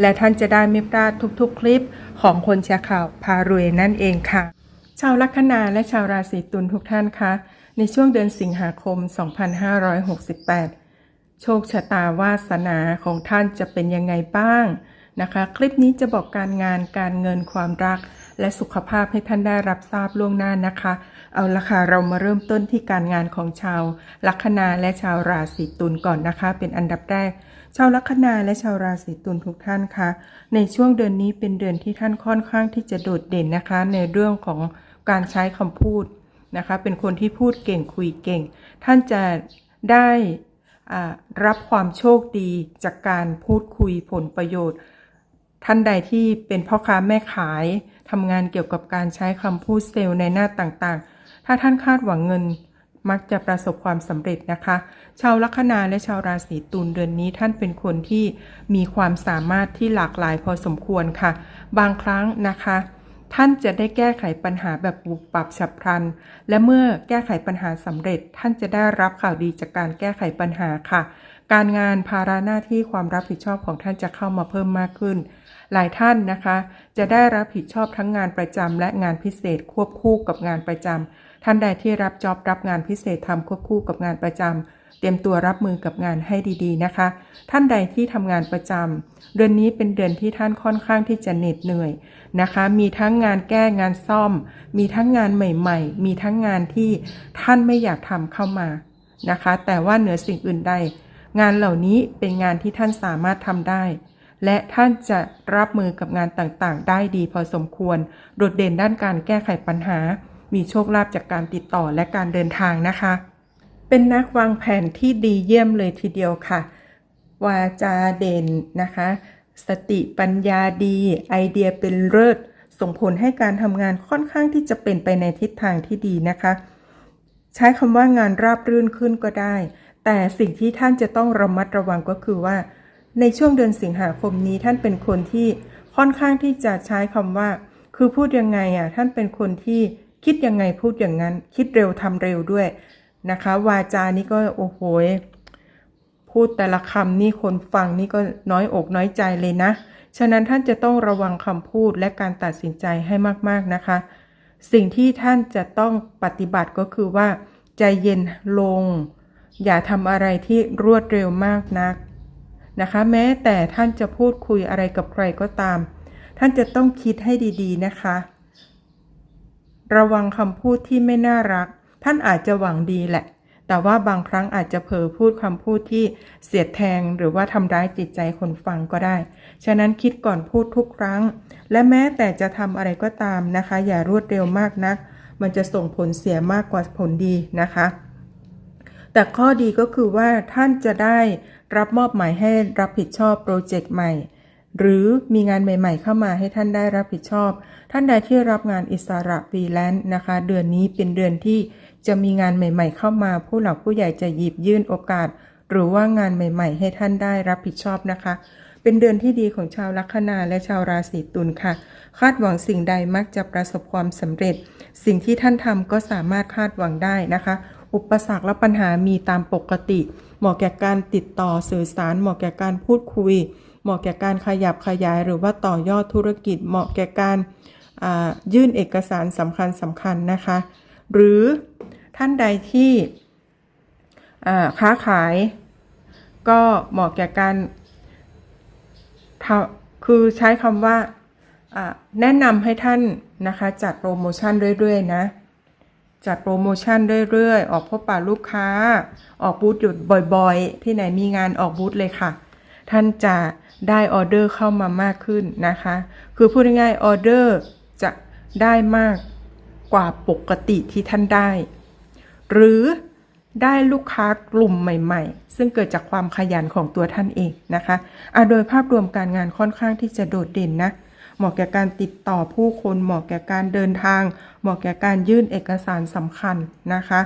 และท่านจะได้ไม่พลาดทุกๆ คลิปของคนแชร์ข่าวพารวยนั่นเองค่ะ ชาวลัคนาและชาวราศีตุลทุกท่านคะในช่วงเดือนสิงหาคม 2568 โชคชะตาวาสนาของท่านจะเป็นยังไงบ้างนะคะ คลิปนี้จะบอกการงานการเงินความรัก และสุขภาพให้ท่านได้รับทราบล่วงหน้านะคะ เอาละค่ะเรามาเริ่มต้นที่การงานของชาวลัคนาและชาวราศีตุลก่อนนะคะ เป็นอันดับแรก ชาวลัคนาและชาวราศีตุลทุกท่านคะในช่วงเดือนนี้เป็นเดือนที่ท่านค่อนข้างที่จะโดดเด่นนะคะ ในเรื่องของการใช้คำพูดนะคะ เป็นคนที่พูดเก่งคุยเก่ง ท่านจะได้อ่ารับความโชคดีจากการพูดคุยผลประโยชน์ ท่านใดที่เป็นพ่อค้าแม่ขายทำงานเกี่ยวกับการใช้คำพูดเซลล์ในหน้าต่างๆ ถ้าท่านคาดหวังเงินมักจะประสบความสำเร็จนะคะ ชาวลัคนาและชาวราศีตุลเดือนนี้ท่านเป็นคนที่มีความสามารถที่หลากหลายพอสมควรค่ะ บางครั้งนะคะ ท่านจะได้แก้ไขปัญหาแบบปุบปรับฉับพลัน และเมื่อแก้ไขปัญหาสำเร็จ ท่านจะได้รับข่าวดีจากการแก้ไขปัญหาค่ะ การงานภาระหน้าที่ความรับผิดชอบของท่านจะเข้ามาเพิ่มมากขึ้น หลายท่านนะคะ จะได้รับผิดชอบทั้งงานประจำและงานพิเศษควบคู่กับงานประจำท่านใดที่รับจ็อบรับงานพิเศษทำควบคู่กับงานประจำเตรียมตัวรับมือกับงานให้ดีๆนะคะ ท่านใดที่ทำงานประจำเดือนนี้เป็นเดือนที่ท่านค่อนข้างที่จะเหน็ดเหนื่อยนะคะ มีทั้งงานแก้งานซ่อม มีทั้งงานใหม่ ๆ มีทั้งงานที่ท่านไม่อยากทำเข้ามานะคะ แต่ว่าเหนือสิ่งอื่นใดงานเหล่านี้เป็นงานที่ท่านสามารถทำได้ และท่านจะรับมือกับงานต่างๆ ได้ดีพอสมควร โดดเด่นด้านการแก้ไขปัญหา มีโชคลาภจากการติดต่อและการเดินทางนะคะ เป็นนักวางแผนที่ดีเยี่ยมเลยทีเดียวค่ะ วาจาเด่นนะคะ สติปัญญาดี ไอเดียเป็นเลิศ ส่งผลให้การทำงานค่อนข้างที่จะเป็นไปในทิศทางที่ดีนะคะ ใช้คำว่างานราบรื่นขึ้นก็ได้ แต่สิ่งที่ท่านจะต้องระมัดระวังก็คือว่า ในช่วงเดือนสิงหาคมนี้ท่านเป็นคนที่ค่อนข้างที่จะใช้คำว่า คือพูดยังไงอะท่านเป็นคนที่คิดยังไงพูดอย่างนั้น คิดเร็วทำเร็วด้วยนะคะ วาจานี่ก็โอ้โหพูดแต่ละคำนี่คนฟังนี่ก็น้อยอกน้อยใจเลยนะ ฉะนั้นท่านจะต้องระวังคำพูดและการตัดสินใจให้มากๆนะคะ สิ่งที่ท่านจะต้องปฏิบัติก็คือว่า ใจเย็นลง อย่าทำอะไรที่รวดเร็วมากนัก นะคะ แม้แต่ท่านจะพูดคุยอะไรกับใครก็ตาม ท่านจะต้องคิดให้ดีๆนะคะ ระวังคำพูดที่ไม่น่ารัก ท่านอาจจะหวังดีแหละ แต่ว่าบางครั้งอาจจะเผลอพูดคำพูดที่เสียดแทงหรือว่าทำร้ายจิตใจคนฟังก็ได้ ฉะนั้นคิดก่อนพูดทุกครั้ง และแม้แต่จะทำอะไรก็ตามนะคะ อย่ารวดเร็วมากนัก มันจะส่งผลเสียมากกว่าผลดีนะคะ แต่ข้อดีก็คือว่าท่านจะได้รับมอบหมายให้รับผิดชอบโปรเจกต์ใหม่ หรือมีงานใหม่ ๆ เข้ามาให้ท่านได้รับผิดชอบ ท่านใดที่รับงานอิสระฟรีแลนซ์นะคะ เดือนนี้เป็นเดือนที่จะมีงานใหม่ ๆ เข้ามา ผู้หลักผู้ใหญ่จะหยิบยื่นโอกาส หรือว่างานใหม่ ๆ ให้ท่านได้รับผิดชอบนะคะ เป็นเดือนที่ดีของชาวลัคนาและชาวราศีตุลค่ะ คาดหวังสิ่งใดมักจะประสบความสำเร็จ สิ่งที่ท่านทำก็สามารถคาดหวังได้นะคะ อุปสรรคและปัญหามีตามปกติ เหมาะแก่การติดต่อสื่อสาร เหมาะแก่การพูดคุย เหมาะแก่การขยับขยาย หรือว่าต่อยอดธุรกิจ เหมาะแก่การยื่นเอกสารสำคัญสำคัญนะคะ หรือท่านใดที่ค้าขาย ก็เหมาะแก่การคือใช้คำว่าแนะนำให้ท่านนะคะจัดโปรโมชั่นเรื่อย ๆ นะ จัดโปรโมชั่นเรื่อยๆ ออกพบปะลูกค้า ออกบูธหยุดบ่อยๆ ที่ไหนมีงานออกบูธเลยค่ะ ท่านจะได้ออเดอร์เข้ามามากขึ้นนะคะ คือพูดง่ายๆออเดอร์จะได้มากกว่าปกติที่ท่านได้ หรือได้ลูกค้ากลุ่มใหม่ๆ ซึ่งเกิดจากความขยันของตัวท่านเองนะคะอะโดยภาพรวมการงานค่อนข้างที่จะโดดเด่นนะ เหมาะแก่การติดต่อผู้คน เหมาะแก่การเดินทาง เหมาะแก่การยื่นเอกสารสำคัญนะคะ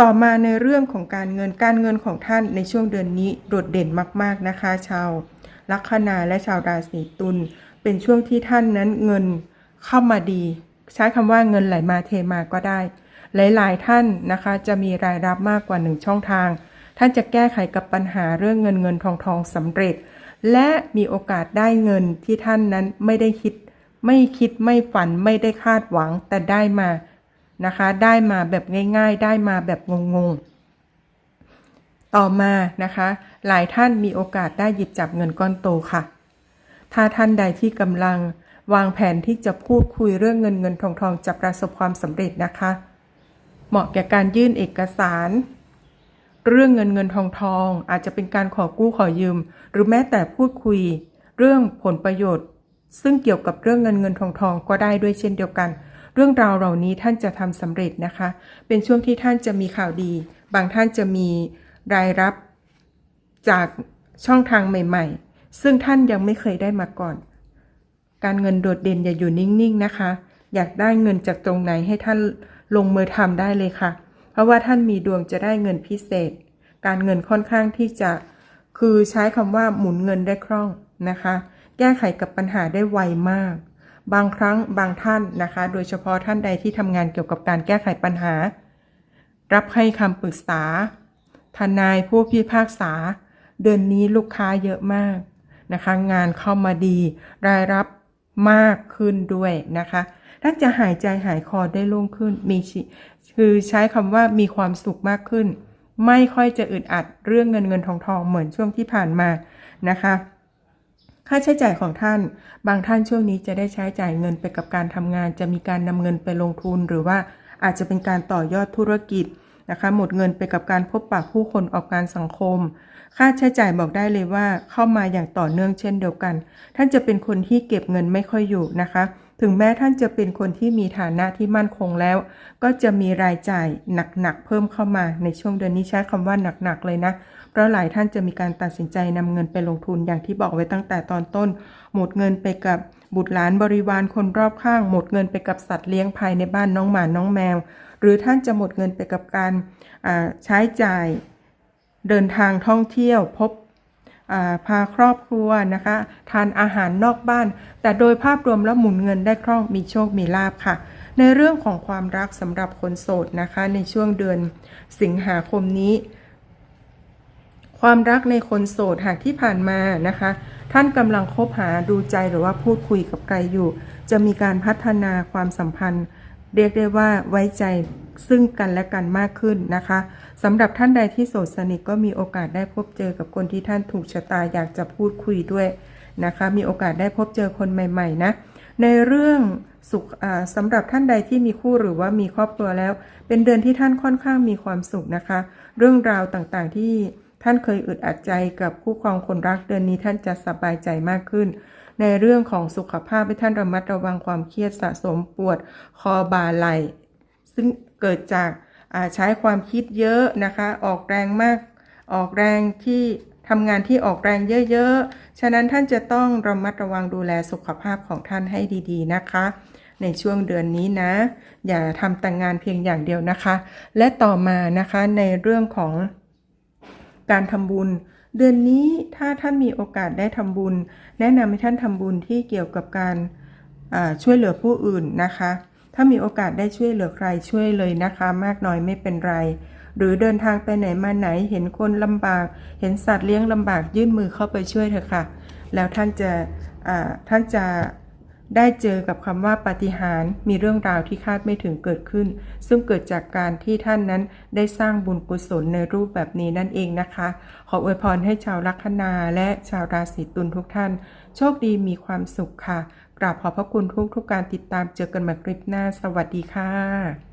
ต่อมาในเรื่องของการเงินการเงินของท่านในช่วงเดือนนี้โดดเด่นมากๆนะคะ ชาวลัคนาและชาวราศีตุลเป็นช่วงที่ท่านนั้นเงินเข้ามาดี ใช้คำว่าเงินไหลมาเทมาก็ได้ หลายๆท่านนะคะจะมีรายรับมากกว่าหนึ่งช่องทาง ท่านจะแก้ไขกับปัญหาเรื่องเงินเงินทองทองสำเร็จ และมีโอกาสได้เงินที่ท่านนั้นไม่ได้คิด ไม่คิดไม่ฝันไม่ได้คาดหวังแต่ได้มานะคะ ได้มาแบบง่าย ๆ ได้มาแบบงงๆ ต่อมานะคะ หลายท่านมีโอกาสได้หยิบจับเงินก้อนโตค่ะ ถ้าท่านใดที่กำลังวางแผนที่จะพูดคุยเรื่องเงินเงินทองทองจะประสบความสำเร็จนะคะ เหมาะแก่การยื่นเอกสาร เรื่องเงินเงินทองทองอาจจะเป็นการขอกู้ขอยืม หรือแม้แต่พูดคุย เรื่องผลประโยชน์ ซึ่งเกี่ยวกับเรื่องเงินเงินทองทองก็ได้ด้วยเช่นเดียวกัน เรื่องราวเหล่านี้ท่านจะทำสำเร็จนะคะ เป็นช่วงที่ท่านจะมีข่าวดี บางท่านจะมีรายรับจากช่องทางใหม่ ๆ ซึ่งท่านยังไม่เคยได้มาก่อน การเงินโดดเด่นอย่าอยู่นิ่งๆนะคะ อยากได้เงินจากตรงไหนให้ท่านลงมือทำได้เลยค่ะ เพราะว่าท่านมีดวงจะได้เงินพิเศษ การเงินค่อนข้างที่จะคือใช้คำว่าหมุนเงินได้คล่องนะคะ แก้ไขกับปัญหาได้ไวมาก บางครั้งบางท่านนะคะ โดยเฉพาะท่านใดที่ทำงานเกี่ยวกับการแก้ไขปัญหา รับให้คำปรึกษา ทนายผู้พิพากษา เดือนนี้ลูกค้าเยอะมากนะคะ งานเข้ามาดี รายรับมากขึ้นด้วยนะคะ ท่านจะหายใจหายคอได้โล่งขึ้น มีคือใช้คำว่ามีความสุขมากขึ้น ไม่ค่อยจะอึดอัดเรื่องเงินเงินทองทองเหมือนช่วงที่ผ่านมานะคะค่าใช้จ่ายของท่าน บางท่านช่วงนี้จะได้ใช้จ่ายเงินไปกับการทำงาน จะมีการนำเงินไปลงทุน หรือว่าอาจจะเป็นการต่อยอดธุรกิจนะคะ หมดเงินไปกับการพบปะผู้คนออกงานสังคม ค่าใช้จ่ายบอกได้เลยว่าเข้ามาอย่างต่อเนื่องเช่นเดียวกัน ท่านจะเป็นคนที่เก็บเงินไม่ค่อยอยู่นะคะ ถึงแม้ท่านจะเป็นคนที่มีฐานะที่มั่นคงแล้ว ก็จะมีรายจ่ายหนักๆเพิ่มเข้ามาในช่วงเดือนนี้ใช้คำว่าหนักๆเลยนะ เพราะหลายท่านจะมีการตัดสินใจนำเงินไปลงทุนอย่างที่บอกไว้ตั้งแต่ตอนต้น หมดเงินไปกับบุตรหลานบริวารคนรอบข้าง หมดเงินไปกับสัตว์เลี้ยงภายในบ้านน้องหมาน้องแมว หรือท่านจะหมดเงินไปกับการใช้จ่ายเดินทางท่องเที่ยวพบ พาครอบครัวนะคะ ทานอาหารนอกบ้าน แต่โดยภาพรวมแล้วหมุนเงินได้คล่องมีโชคมีลาบค่ะ ในเรื่องของความรักสำหรับคนโสดนะคะ ในช่วงเดือนสิงหาคมนี้ ความรักในคนโสดหากที่ผ่านมานะคะ ท่านกำลังคบหาดูใจหรือว่าพูดคุยกับใครอยู่ จะมีการพัฒนาความสัมพันธ์ เรียกได้ว่าไว้ใจ ซึ่งกันและกันมากขึ้นนะคะสำหรับท่านใดที่โสดสนิทก็มีโอกาสได้พบเจอกับคนที่ท่านถูกชะตาอยากจะพูดคุยด้วยนะคะ มีโอกาสได้พบเจอคนใหม่ ๆ นะ ในเรื่องสุขสำหรับท่านใดที่มีคู่หรือว่ามีครอบครัวแล้ว เป็นเดือนที่ท่านค่อนข้างมีความสุขนะคะ เรื่องราวต่างๆที่ท่านเคยอึดอัดใจกับคู่ครองคนรักเดือนนี้ท่านจะสบายใจมากขึ้น ในเรื่องของสุขภาพให้ท่านระมัดระวังความเครียดสะสมปวดคอบ่าไหล่ซึ่ง เกิดจากใช้ความคิดเยอะนะคะ ออกแรงมาก ออกแรงที่ทำงานที่ออกแรงเยอะๆ ฉะนั้นท่านจะต้องระมัดระวังดูแลสุขภาพของท่านให้ดีๆนะคะ ในช่วงเดือนนี้นะ อย่าทำแต่งงานเพียงอย่างเดียวนะคะ และต่อมานะคะในเรื่องของการทำบุญ เดือนนี้ถ้าท่านมีโอกาสได้ทำบุญ แนะนำให้ท่านทำบุญที่เกี่ยวกับการช่วยเหลือผู้อื่นนะคะ ถ้ามีโอกาสได้ช่วยเหลือใครช่วยเลยนะคะ มากน้อยไม่เป็นไร หรือเดินทางไปไหนมาไหนเห็นคนลำบาก เห็นสัตว์เลี้ยงลำบากยื่นมือเข้าไปช่วยเถอะค่ะ แล้วท่านจะท่านจะได้เจอกับคำว่าปาฏิหาริย์มีเรื่องราวที่คาดไม่ถึงเกิดขึ้น ซึ่งเกิดจากการที่ท่านนั้นได้สร้างบุญกุศลในรูปแบบนี้นั่นเองนะคะ ขออวยพรให้ชาวลัคนาและชาวราศีตุลทุกท่าน โชคดีมีความสุขค่ะ กราบขอบพระคุณทุกทุกการติดตามเจอกันใหม่คลิปหน้า สวัสดีค่ะ